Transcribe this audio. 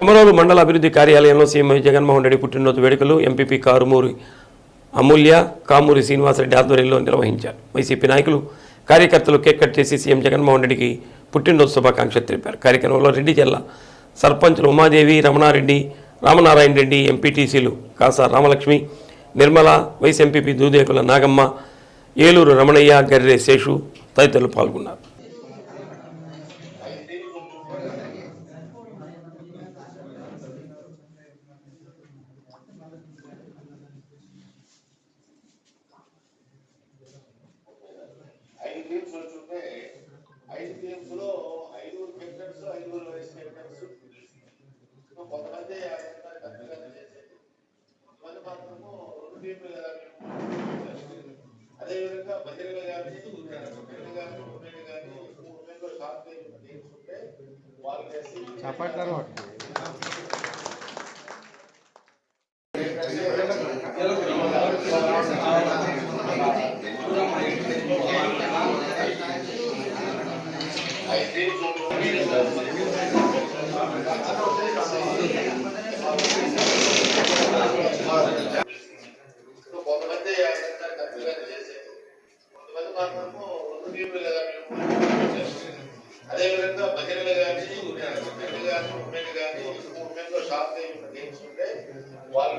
కొమరోలు మండల అభివృద్ధి కార్యాలయంలో సీఎం జగన్మోహన్ రెడ్డి పుట్టినరోజు వేడుకలు ఎంపీపీ కారుమూరి అమూల్య కామూరి శ్రీనివాసరెడ్డి ఆధ్వర్యంలో నిర్వహించారు. వైసీపీ నాయకులు కార్యకర్తలు కేక్ కట్ చేసి సీఎం జగన్మోహన్ రెడ్డికి పుట్టినరోజు శుభాకాంక్షలు తెలిపారు. కార్యక్రమంలో రెడ్డి జిల్లా సర్పంచులు ఉమాదేవి రమణారెడ్డి రామనారాయణ రెడ్డి ఎంపీటీసీలు కాసా రామలక్ష్మి నిర్మల వైస్ ఎంపీపీ దూదేకుల నాగమ్మ ఏలూరు రమణయ్య గర్రె శేషు తదితరులు పాల్గొన్నారు. ఐదు గేమ్స్లో ఐదుగురు కెప్టెన్స్ ఐదుగురు వైస్ కెప్టెన్స్ కొంతమంది కొంతమంది మాత్రము రెండు టీంలు కదా అదేవిధంగా బహిరంగ కానీ బహిరంగ కానీ ఉమెన్ కానీ ఉమెన్లో షార్ట్ ఉంటే వాళ్ళు చేసి చప్పట్లరు ఐదు టీమ్స్ సో కొంతమంది కరెక్ట్గా చేసేది కొంతమంది మాత్రము రెండు టీంలు కదా మేము. అదేవిధంగా బహిరంగ కానీ బహిరంగ కానీ ఉమెన్ కానీ ఉమెన్లో షార్ట్ టీమ్స్ ఉంటే వాళ్ళు